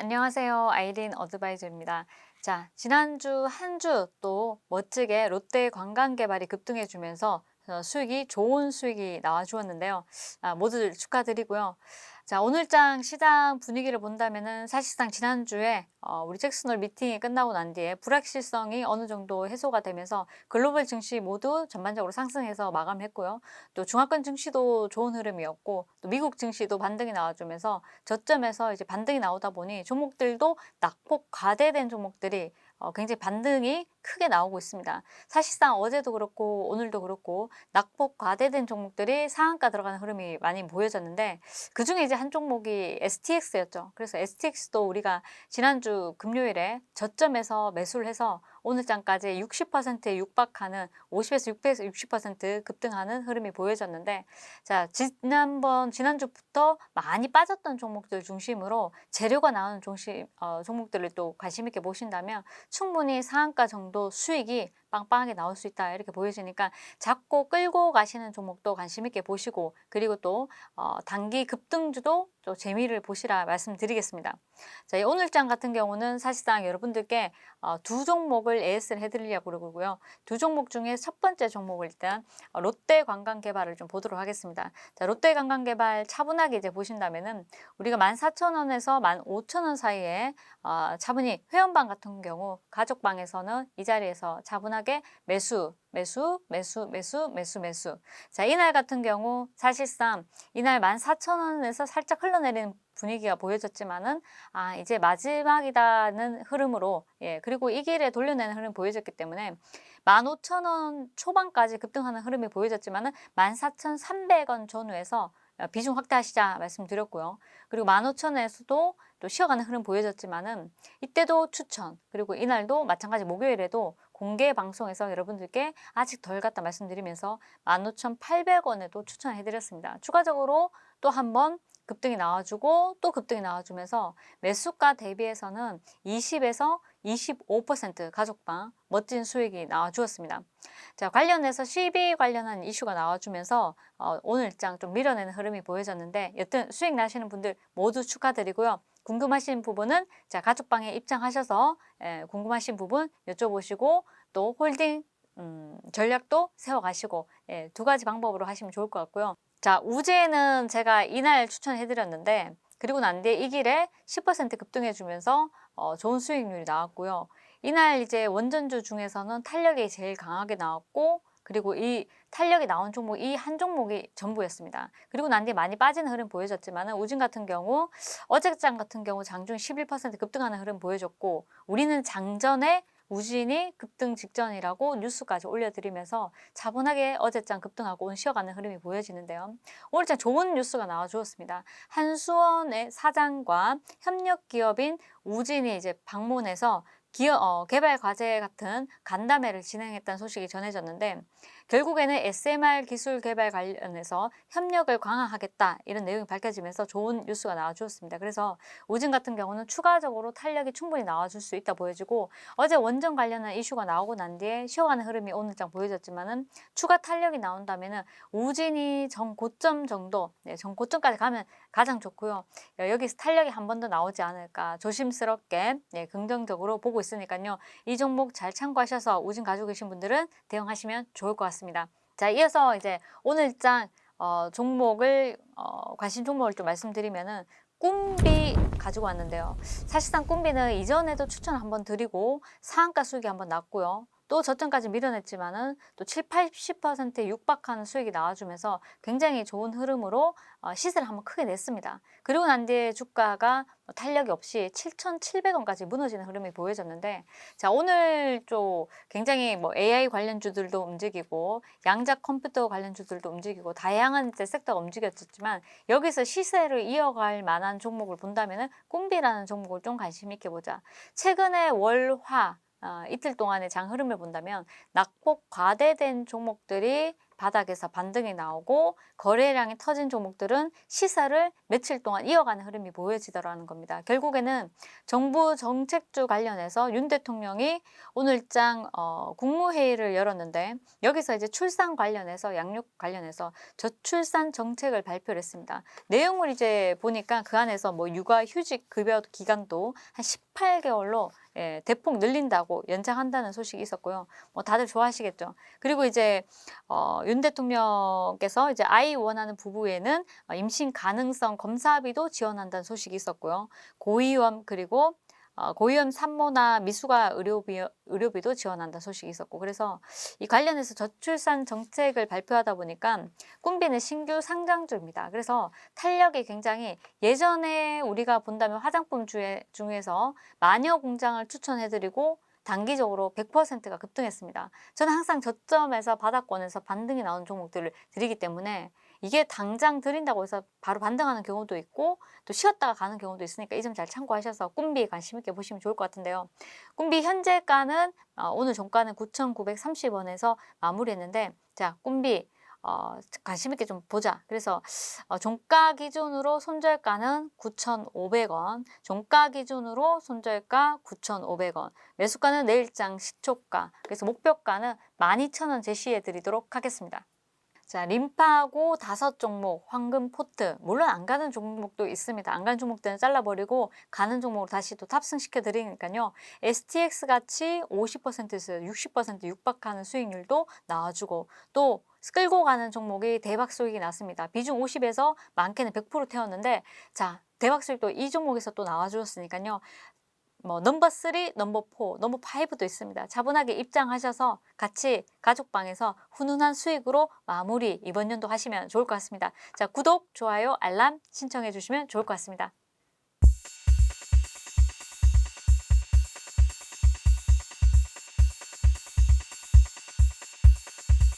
안녕하세요. 아이린 어드바이저입니다. 자, 지난주 한 주 또 멋지게 롯데 관광 개발이 급등해 주면서 어, 수익이 좋은 수익이 나와 주었는데요. 아, 모두들 축하드리고요. 자, 오늘장 시장 분위기를 본다면은 사실상 지난주에 어, 우리 잭슨홀 미팅이 끝나고 난 뒤에 불확실성이 어느 정도 해소가 되면서 글로벌 증시 모두 전반적으로 상승해서 마감했고요. 또 중화권 증시도 좋은 흐름이었고 또 미국 증시도 반등이 나와주면서 저점에서 이제 반등이 나오다 보니 종목들도 낙폭 과대된 종목들이 어, 굉장히 반등이 크게 나오고 있습니다. 사실상 어제도 그렇고 오늘도 그렇고 낙폭 과대된 종목들이 상한가 들어가는 흐름이 많이 보여졌는데 그 중에 이제 한 종목이 STX였죠. 그래서 STX도 우리가 지난주 금요일에 저점에서 매수를 해서 오늘 장까지 60%에 육박하는 50에서 600에서 60% 급등하는 흐름이 보여졌는데 자 지난번 지난주부터 많이 빠졌던 종목들 중심으로 재료가 나오는 중심 어, 종목들을 또 관심 있게 보신다면 충분히 상한가 정도 수익이 빵빵하게 나올 수 있다 이렇게 보여지니까 잡고 끌고 가시는 종목도 관심 있게 보시고 그리고 또 어, 단기 급등주도 또 재미를 보시라 말씀드리겠습니다. 자, 이 오늘장 같은 경우는 사실상 여러분들께 어, 두 종목을 AS를 해드리려고 그러고요. 두 종목 중에 첫 번째 종목을 일단 어, 롯데 관광개발을 좀 보도록 하겠습니다. 자, 롯데 관광개발 차분하게 이제 보신다면은 우리가 14,000원에서 15,000원 사이에 어, 차분히 회원방 같은 경우 가족방에서는 이 자리에서 차분하게 매수, 매수, 매수, 매수, 매수, 매수. 자, 이날 같은 경우 사실상 이날 14,000원에서 살짝 흘러내리는 분위기가 보여졌지만은 아 이제 마지막이다는 흐름으로 예 그리고 이 길에 돌려내는 흐름 이 보여졌기 때문에 15,000원 초반까지 급등하는 흐름이 보여졌지만은 14,300원 전후에서 어, 비중 확대하시자 말씀드렸고요. 그리고 15,000원에서도 또 쉬어가는 흐름 보여졌지만은 이때도 추천 그리고 이날도 마찬가지 목요일에도 공개 방송에서 여러분들께 아직 덜 갔다 말씀드리면서 15,800원에도 추천해드렸습니다. 추가적으로 또 한번 급등이 나와주고 또 급등이 나와주면서 매수가 대비해서는 20에서 25% 가족방 멋진 수익이 나와주었습니다. 자 관련해서 CB 관련한 이슈가 나와주면서 어, 오늘 장좀 밀어내는 흐름이 보여졌는데 여튼 수익 나시는 분들 모두 축하드리고요. 궁금하신 부분은 자 가족방에 입장하셔서 예, 궁금하신 부분 여쭤보시고 또 홀딩 음, 전략도 세워가시고 예, 두 가지 방법으로 하시면 좋을 것 같고요. 자 우제는 제가 이날 추천해드렸는데 그리고 난 뒤에 이 길에 10% 급등해주면서 어, 좋은 수익률이 나왔고요. 이날 이제 원전주 중에서는 탄력이 제일 강하게 나왔고 그리고 이 탄력이 나온 종목 이 한 종목이 전부였습니다. 그리고 난 뒤에 많이 빠지는 흐름 보여졌지만 우진 같은 경우 어제장 같은 경우 장중 11% 급등하는 흐름 보여줬고 우리는 장전에 우진이 급등 직전이라고 뉴스까지 올려드리면서 차분하게 어제장 급등하고 오늘 쉬어가는 흐름이 보여지는데요. 오늘장 좋은 뉴스가 나와주었습니다. 한수원의 사장과 협력 기업인 우진이 이제 방문해서 기업, 어, 개발 과제 같은 간담회를 진행했다는 소식이 전해졌는데 결국에는 SMR 기술 개발 관련해서 협력을 강화하겠다 이런 내용이 밝혀지면서 좋은 뉴스가 나와주었습니다. 그래서 우진 같은 경우는 추가적으로 탄력이 충분히 나와줄 수 있다 보여지고 어제 원전 관련한 이슈가 나오고 난 뒤에 쉬어가는 흐름이 오늘장 보여졌지만은 추가 탄력이 나온다면은 우진이 정 고점 정도, 네, 정 고점까지 가면 가장 좋고요. 여기서 탄력이 한 번 더 나오지 않을까 조심스럽게 네, 긍정적으로 보고 있으니까요. 이 종목 잘 참고하셔서 우진 가지고 계신 분들은 대응하시면 좋을 것 같습니다. 자, 이어서 이제 오늘 장 어, 종목을 어, 관심 종목을 좀 말씀드리면은 꿈비 가지고 왔는데요. 사실상 꿈비는 이전에도 추천을 한번 드리고 상한가 수익이 한번 났고요. 또 저점까지 밀어냈지만은 또 7, 80%에 육박하는 수익이 나와주면서 굉장히 좋은 흐름으로 어, 시세를 한번 크게 냈습니다. 그리고 난 뒤에 주가가 뭐 탄력이 없이 7,700원까지 무너지는 흐름이 보여졌는데 자 오늘 좀 굉장히 뭐 AI 관련주들도 움직이고 양자 컴퓨터 관련주들도 움직이고 다양한 섹터가 움직였지만 여기서 시세를 이어갈 만한 종목을 본다면은 꿈비라는 종목을 좀 관심 있게 보자. 최근에 월화 어, 이틀 동안의 장 흐름을 본다면 낙폭 과대된 종목들이 바닥에서 반등이 나오고 거래량이 터진 종목들은 시세를 며칠 동안 이어가는 흐름이 보여지더라는 겁니다. 결국에는 정부 정책주 관련해서 윤 대통령이 오늘장 어, 국무회의를 열었는데 여기서 이제 출산 관련해서 양육 관련해서 저출산 정책을 발표를 했습니다. 내용을 이제 보니까 그 안에서 뭐 육아 휴직 급여 기간도 한 18개월로 예, 대폭 늘린다고 연장한다는 소식이 있었고요. 뭐 다들 좋아하시겠죠. 그리고 이제 어, 윤 대통령께서 이제 아이 원하는 부부에는 어, 임신 가능성 검사비도 지원한다는 소식이 있었고요. 고위험 그리고 어, 고위험 산모나 미수가 의료비, 의료비도 지원한다는 소식이 있었고 그래서 이 관련해서 저출산 정책을 발표하다 보니까 꿈비는 신규 상장주입니다. 그래서 탄력이 굉장히 예전에 우리가 본다면 화장품 주에, 중에서 마녀 공장을 추천해드리고 단기적으로 100%가 급등했습니다. 저는 항상 저점에서 바닥권에서 반등이 나온 종목들을 드리기 때문에 이게 당장 드린다고 해서 바로 반등하는 경우도 있고 또 쉬었다가 가는 경우도 있으니까 이 점 잘 참고하셔서 꿈비에 관심 있게 보시면 좋을 것 같은데요. 꿈비 현재가는 어, 오늘 종가는 9,930원에서 마무리했는데 자 꿈비 어, 관심 있게 좀 보자. 그래서 어, 종가 기준으로 손절가는 9,500원, 종가 기준으로 손절가 9,500원, 매수가는 내일장 시초가, 그래서 목표가는 12,000원 제시해 드리도록 하겠습니다. 자, 림파하고 다섯 종목, 황금 포트. 물론 안 가는 종목도 있습니다. 안 가는 종목들은 잘라버리고 가는 종목으로 다시 또 탑승시켜 드리니까요. STX 같이 50%에서 60% 육박하는 수익률도 나와주고 또 끌고 가는 종목이 대박 수익이 났습니다. 비중 50에서 많게는 100% 태웠는데 자, 대박 수익도 이 종목에서 또 나와주었으니까요. 뭐 넘버 3, 넘버 4, 넘버 5도 있습니다. 차분하게 입장하셔서 같이 가족방에서 훈훈한 수익으로 마무리 이번 연도 하시면 좋을 것 같습니다. 자, 구독, 좋아요, 알람 신청해 주시면 좋을 것 같습니다.